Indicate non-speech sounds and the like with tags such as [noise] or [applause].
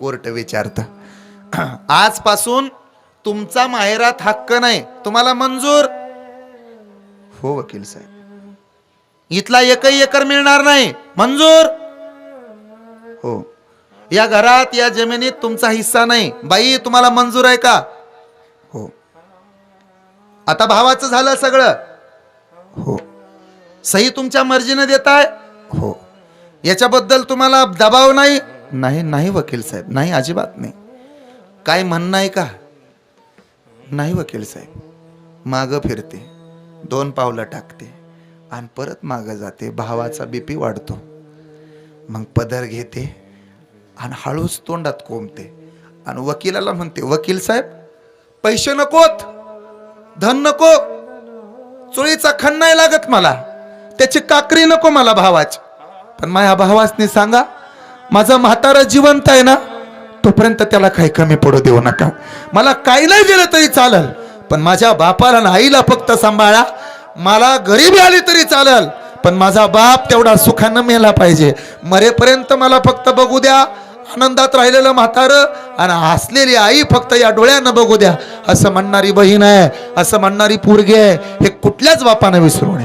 Court विचारत. [clears throat] आजपासून तुमचा माहेरात हक्क नाही. तुम्हाला मंजूर. हो वकील साहेब. इथला एकही एकर मिळणार नाही. मंजूर. हो. या घरात या जमिनीत तुमचा हिस्सा नाही. बाई तुम्हाला मंजूर आहे का? हो. आता भावाचं झालं सगळं. हो. सही तुमच्या मर्जीने देताय? हो. याच्याबद्दल तुम्हाला दबाव नाही? नाही नाही वकील साहेब नाही अजिबात नाही. काय म्हणणं आहे का? नाही वकील साहेब. मागं फिरते दोन पावलं टाकते आणि परत मागं जाते भावाचा बीपी वाढतो. मग पदर घेते आणि हळूच तोंडात कोंबते आणि वकिलाला म्हणते वकील साहेब पैसे नकोत धन नको चोळीचा खण नाही लागत मला त्याची काकरी नको मला भावाची. पण माझ्या भावासनी सांगा माझा म्हातारा जिवंत आहे ना तोपर्यंत त्याला काही कमी पडू देऊ नका. मला काही नाही दिलं तरी चालल पण माझ्या बापाला आणि आईला फक्त सांभाळा. मला गरीबी आली तरी चालल पण माझा बाप तेवढा सुखानं मेला पाहिजे. मरेपर्यंत मला फक्त बघू द्या. आनंदात राहिलेलं म्हातार आणि हसलेली आई फक्त या डोळ्यानं बघू द्या. असं म्हणणारी बहीण आहे असं म्हणणारी पोरगी आहे हे कुठल्याच बापानं विसरू नये.